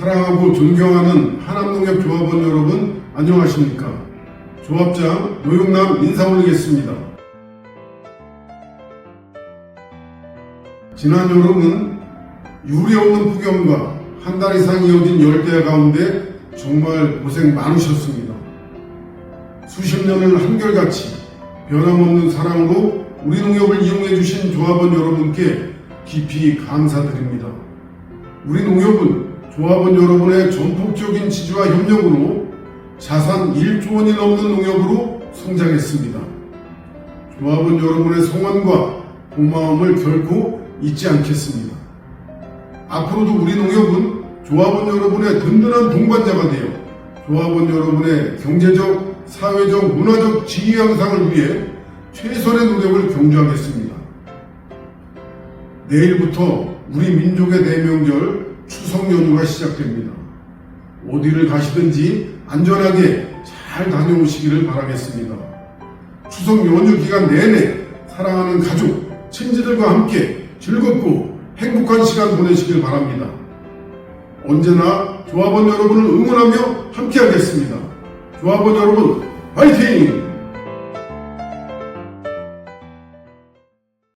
사랑하고 존경하는 하남농협 조합원 여러분 안녕하십니까? 조합장 노용남 인사 올리겠습니다. 지난 여름은 유리 없는 폭염과 한 달 이상 이어진 열대 가운데 정말 고생 많으셨습니다. 수십 년을 한결같이 변함없는 사랑으로 우리 농협을 이용해 주신 조합원 여러분께 깊이 감사드립니다. 우리 농협은 조합원 여러분의 전폭적인 지지와 협력으로 자산 1조 원이 넘는 농협으로 성장했습니다. 조합원 여러분의 성원과 고마움을 결코 잊지 않겠습니다. 앞으로도 우리 농협은 조합원 여러분의 든든한 동반자가 되어 조합원 여러분의 경제적, 사회적, 문화적 지위 향상을 위해 최선의 노력을 경주하겠습니다. 내일부터 우리 민족의 대명절 추석 연휴가 시작됩니다. 어디를 가시든지 안전하게 잘 다녀오시기를 바라겠습니다. 추석 연휴 기간 내내 사랑하는 가족, 친지들과 함께 즐겁고 행복한 시간 보내시길 바랍니다. 언제나 조합원 여러분을 응원하며 함께하겠습니다. 조합원 여러분, 화이팅!